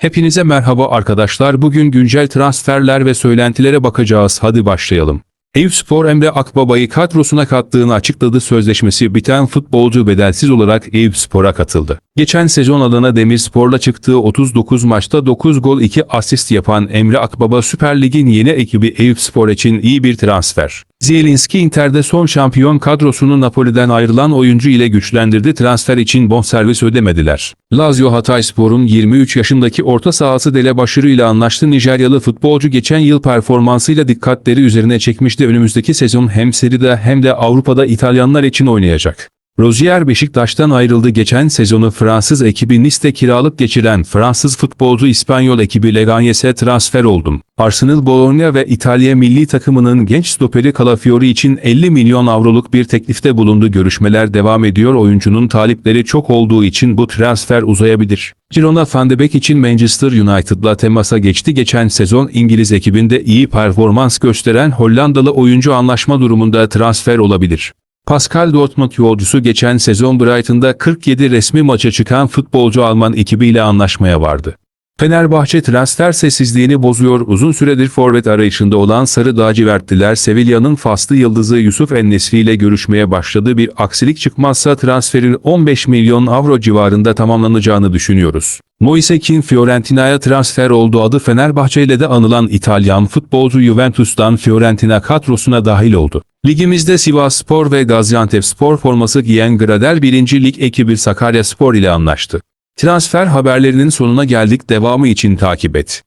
Hepinize merhaba arkadaşlar. Bugün güncel transferler ve söylentilere bakacağız. Hadi başlayalım. Eyüpspor Emre Akbaba'yı kadrosuna kattığını açıkladı. Sözleşmesi biten futbolcu bedelsiz olarak Eyüpspor'a katıldı. Geçen sezon Adana Demirspor'la çıktığı 39 maçta 9 gol 2 asist yapan Emre Akbaba Süper Lig'in yeni ekibi Eyüpspor için iyi bir transfer. Zielinski Inter'de son şampiyon kadrosunu Napoli'den ayrılan oyuncu ile güçlendirdi. Transfer için bonservis ödemediler. Lazio Hatayspor'un 23 yaşındaki orta sahası Dele Başarı ile anlaştı. Nijeryalı futbolcu geçen yıl performansıyla dikkatleri üzerine çekmişti. Önümüzdeki sezon hem Seride hem de Avrupa'da İtalyanlar için oynayacak. Rozier Beşiktaş'tan ayrıldı. Geçen sezonu Fransız ekibi Nice'te kiralık geçiren Fransız futbolcu İspanyol ekibi Leganes'e transfer oldum. Arsenal Bologna ve İtalya milli takımının genç stoperi Calafiori için 50 milyon avroluk bir teklifte bulundu. Görüşmeler devam ediyor. Oyuncunun talipleri çok olduğu için bu transfer uzayabilir. Girona Van de Beek için Manchester United'la temasa geçti. Geçen sezon İngiliz ekibinde iyi performans gösteren Hollandalı oyuncu anlaşma durumunda transfer olabilir. Pascal Dortmund yolcusu geçen sezon Brighton'da 47 resmi maça çıkan futbolcu Alman ekibiyle anlaşmaya vardı. Fenerbahçe transfer sessizliğini bozuyor. Uzun süredir forvet arayışında olan Sarı Lacivertliler Sevilla'nın faslı yıldızı Yusuf Ennesri ile görüşmeye başladı. Bir aksilik çıkmazsa transferin 15 milyon avro civarında tamamlanacağını düşünüyoruz. Moise Kean Fiorentina'ya transfer oldu. Adı Fenerbahçe ile de anılan İtalyan futbolcu Juventus'tan Fiorentina kadrosuna dahil oldu. Ligimizde Sivas Spor ve Gaziantep Spor forması giyen Gradel 1. Lig ekibi Sakarya Spor ile anlaştı. Transfer haberlerinin sonuna geldik. Devamı için takip et.